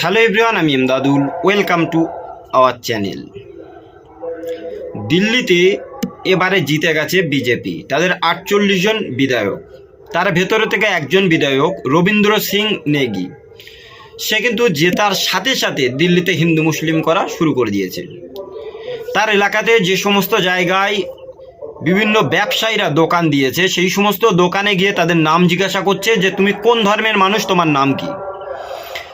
Hello everyone আমি Emdadul. Welcome to our channel দিল্লিতে এবারে জিতে গেছে বিজেপি। তাদের আটচল্লিশ জন বিধায়ক। তার ভেতরে থেকে একজন বিধায়ক রবীন্দ্র সিং নেগি। সে কিন্তু জেতার সাথে সাথে দিল্লিতে হিন্দু মুসলিম করা শুরু করে দিয়েছে। তার এলাকাতে যে সমস্ত জায়গায় বিভিন্ন ব্যবসায়ীরা দোকান দিয়েছে, সেই সমস্ত দোকানে গিয়ে তাদের নাম জিজ্ঞাসা করছে যে, তুমি কোন ধর্মের মানুষ? তোমার নাম কি?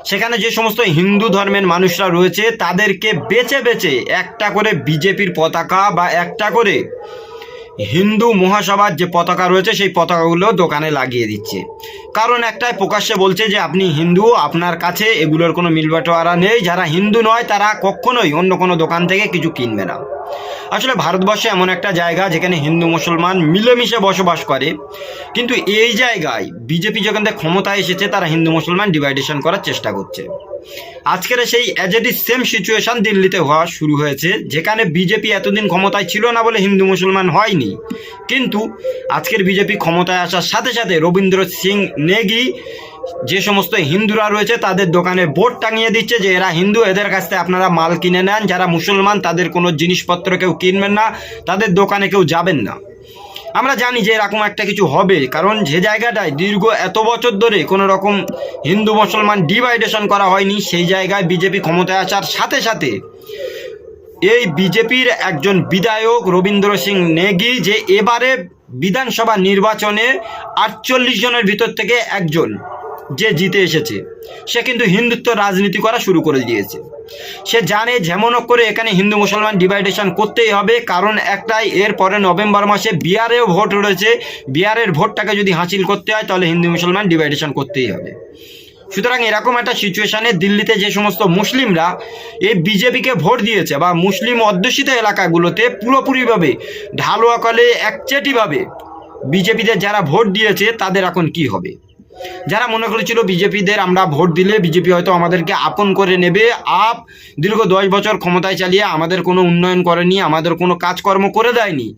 সেখানে যে সমস্ত হিন্দু ধর্মের মানুষরা রয়েছে, তাদেরকে বেছে বেছে একটা করে বিজেপির পতাকা বা একটা করে হিন্দু মহাসভার যে পতাকা রয়েছে, সেই পতাকাগুলো দোকানে লাগিয়ে দিচ্ছে। কারণ একটাই প্রকাশ্যে বলছে যে, আপনি হিন্দু, আপনার কাছে এগুলোর কোনো মিলবাটোয়ারা নেই। যারা হিন্দু নয়, তারা কখনোই অন্য কোনো দোকান থেকে কিছু কিনবে না। আসলে ভারতবর্ষে এমন একটা জায়গা যেখানে হিন্দু মুসলমান মিলেমিশে বসবাস করে। কিন্তু এই জায়গায় বিজেপি যেখান ক্ষমতায় এসেছে, তারা হিন্দু মুসলমান ডিভাইডেশন করার চেষ্টা করছে। আজকের সেই অ্যাজ সেম সিচুয়েশন দিল্লিতে হওয়া শুরু হয়েছে, যেখানে বিজেপি এতদিন ক্ষমতায় ছিল না বলে হিন্দু মুসলমান হয়নি। কিন্তু আজকের বিজেপি ক্ষমতায় আসার সাথে সাথে রবীন্দ্র সিং নেগি যে সমস্ত হিন্দুরা রয়েছে, তাদের দোকানে বোর্ড টাঙিয়ে দিচ্ছে যে এরা হিন্দু, এদের কাছ থেকে আপনারা মাল কিনে নেন। যারা মুসলমান, তাদের কোনো জিনিসপত্র কেউ কিনবেন না, তাদের দোকানে কেউ যাবেন না। আমরা জানি যে এরকম একটা কিছু হবে, কারণ যে জায়গাটায় দীর্ঘ এত বছর ধরে কোনো রকম হিন্দু, মুসলমান ডিভাইডেশন করা হয়নি, সেই জায়গায় বিজেপি ক্ষমতায় আসার সাথে সাথে এই বিজেপির একজন বিধায়ক রবীন্দ্র সিং নেগি যে এবারে বিধানসভা নির্বাচনে আটচল্লিশ জনের ভিতর থেকে একজন যে জিতে এসেছে, সে কিন্তু হিন্দুত্ব রাজনীতি করা শুরু করে দিয়েছে। সে জানে যেমন করে এখানে হিন্দু মুসলমান ডিভাইডেশন করতেই হবে, কারণ একটাই, এর পরে নভেম্বর মাসে বিহারেও ভোট রয়েছে, বিহারের ভোটটাকে যদি হাসিল করতে হয়, তাহলে হিন্দু মুসলমান ডিভাইডেশন করতেই হবে। সুতরাং এরকম একটা সিচুয়েশানে দিল্লিতে যে সমস্ত মুসলিমরা এই বিজেপিকে ভোট দিয়েছে বা মুসলিম অধ্যুষিত এলাকাগুলোতে পুরোপুরিভাবে ঢালুয়া কলে একচেটিভাবে বিজেপিদের যারা ভোট দিয়েছে, তাদের এখন কি হবে? যারা মনে করেছিল বিজেপিদের আমরা ভোট দিলে বিজেপি হয়তো আমাদেরকে আপন করে নেবে, আপ দীর্ঘ দশ বছর ক্ষমতায় চালিয়ে আমাদের কোনো উন্নয়ন করেনি, আমাদের কোনো কাজকর্ম করে দেয়নি।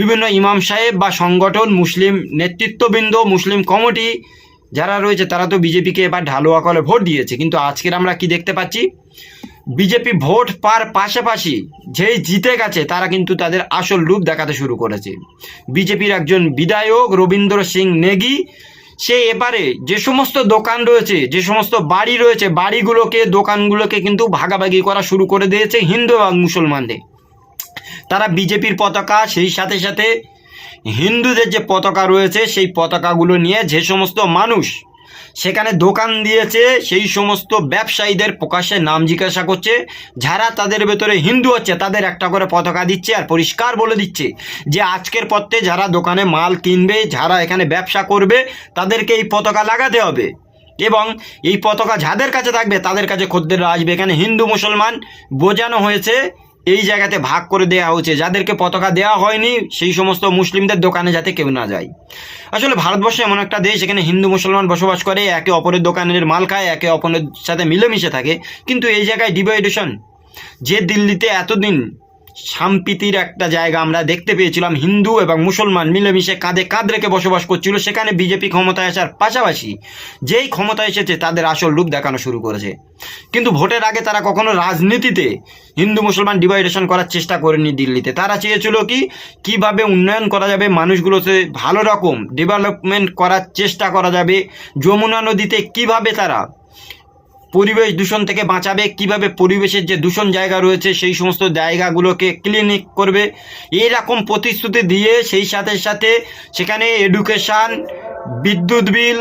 বিভিন্ন ইমাম সাহেব বা সংগঠন, মুসলিম নেতৃত্ববৃন্দ, মুসলিম কমিটি যারা রয়েছে, তারা তো বিজেপিকে এবার ঢালুয়া কলে ভোট দিয়েছে। কিন্তু আজকের আমরা কি দেখতে পাচ্ছি? বিজেপি ভোট পার পাশাপাশি যেই জিতে গেছে, তারা কিন্তু তাদের আসল রূপ দেখাতে শুরু করেছে। বিজেপির একজন বিধায়ক রবীন্দ্র সিং নেগি সে এবারে যে সমস্ত দোকান রয়েছে, যে সমস্ত বাড়ি রয়েছে, বাড়িগুলোকে, দোকানগুলোকে কিন্তু ভাগাভাগি করা শুরু করে দিয়েছে হিন্দু এবং মুসলমানদের। তারা বিজেপির পতাকা, সেই সাথে সাথে হিন্দুদের যে পতাকা রয়েছে, সেই পতাকাগুলো নিয়ে যে সমস্ত মানুষ সেখানে দোকান দিয়েছে, সেই সমস্ত ব্যবসায়ীদের প্রকাশ্যে নাম জিজ্ঞাসা করছে। যারা তাদের ভেতরে হিন্দু হচ্ছে তাদের একটা করে পতাকা দিচ্ছে আর পরিষ্কার বলে দিচ্ছে যে, আজকের পথে যারা দোকানে মাল কিনবে, যারা এখানে ব্যবসা করবে, তাদেরকে এই পতাকা লাগাতে হবে। এবং এই পতাকা যাদের কাছে থাকবে, তাদের কাছে খদ্দেররা আসবে। এখানে হিন্দু, মুসলমান বোঝানো হয়েছে এই জায়গাতে ভাগ করে দেওয়া হয়েছে। যাদেরকে পতাকা দেওয়া হয়নি, সেই সমস্ত মুসলিমদের দোকানে যাতে কেউ না যায়। আসলে ভারতবর্ষে এমন একটা দেশ, এখানে হিন্দু মুসলমান বসবাস করে, একে অপরের দোকানের মাল খায়, একে অপরের সাথে মিলেমিশে থাকে, কিন্তু এই জায়গায় ডিভাইডেশন। যে দিল্লিতে এতদিন শান্তির একটা জায়গা আমরা দেখতে পেয়েছিলাম। হিন্দু এবং মুসলমান মিলেমিশে কাঁধে কাঁধ রেখে বসবাস করছিল। সেখানে বিজেপি ক্ষমতায় আসার পাশাপাশি যেই ক্ষমতায় এসেছে, তাদের আসল রূপ দেখানো শুরু করেছে। কিন্তু ভোটের আগে তারা কখনো রাজনীতিতে হিন্দু মুসলমান ডিভাইডেশন করার চেষ্টা করেনি দিল্লিতে। তারা চেয়েছিল কি, কীভাবে উন্নয়ন করা যাবে, মানুষগুলোতে ভালো রকম ডেভেলপমেন্ট করার চেষ্টা করা যাবে, যমুনা নদীতে কীভাবে তারা পরিবেশ দূষণ থেকে বাঁচাবে, কীভাবে পরিবেশের যে দূষণ জায়গা রয়েছে, সেই সমস্ত জায়গাগুলোকে ক্লিনিক করবে। এরকম প্রতিশ্রুতি দিয়ে সেই সাথে সাথে সেখানে এডুকেশান বিদ্যুৎ বিল,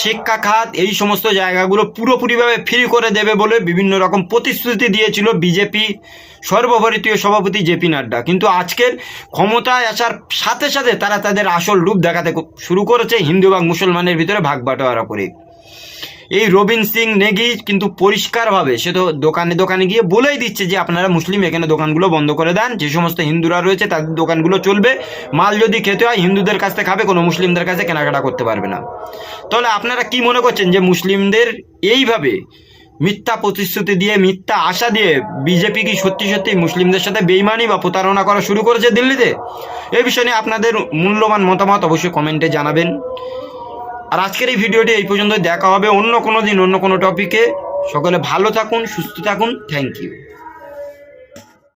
শিক্ষা খাত, এই সমস্ত জায়গাগুলো পুরোপুরিভাবে ফ্রি করে দেবে বলে বিভিন্ন রকম প্রতিশ্রুতি দিয়েছিল বিজেপি সর্বভারতীয় সভাপতি জেপি নাড্ডা। কিন্তু আজকের ক্ষমতায় আসার সাথে সাথে তারা তাদের আসল রূপ দেখাতে শুরু করেছে হিন্দু এবং মুসলমানের ভিতরে ভাগ বাটোয়ারা করে। এই রবিন সিং নেগি কিন্তু পরিষ্কারভাবে, সে তো দোকানে দোকানে গিয়ে বলেই দিচ্ছে যে আপনারা মুসলিম, এখানে দোকানগুলো বন্ধ করে দেন। যে সমস্ত হিন্দুরা রয়েছে তাদের দোকানগুলো চলবে। মাল যদি খেতে হয়, হিন্দুদের কাছ থেকে খাবে, কোনো মুসলিমদের কাছে কেনাকাটা করতে পারবে না। তাহলে আপনারা কি মনে করছেন যে মুসলিমদের এইভাবে মিথ্যা প্রতিশ্রুতি দিয়ে, মিথ্যা আশা দিয়ে বিজেপি কি সত্যি সত্যি মুসলিমদের সাথে বেইমানি বা প্রতারণা করা শুরু করেছে দিল্লিতে? এই বিষয় আপনাদের মূল্যবান মতামত অবশ্যই কমেন্টে জানাবেন। আর আজকের এই ভিডিওটি এই পর্যন্ত দেখা হবে অন্য কোনো দিন, অন্য কোনো টপিকে সকলে ভালো থাকুন, সুস্থ থাকুন। Thank you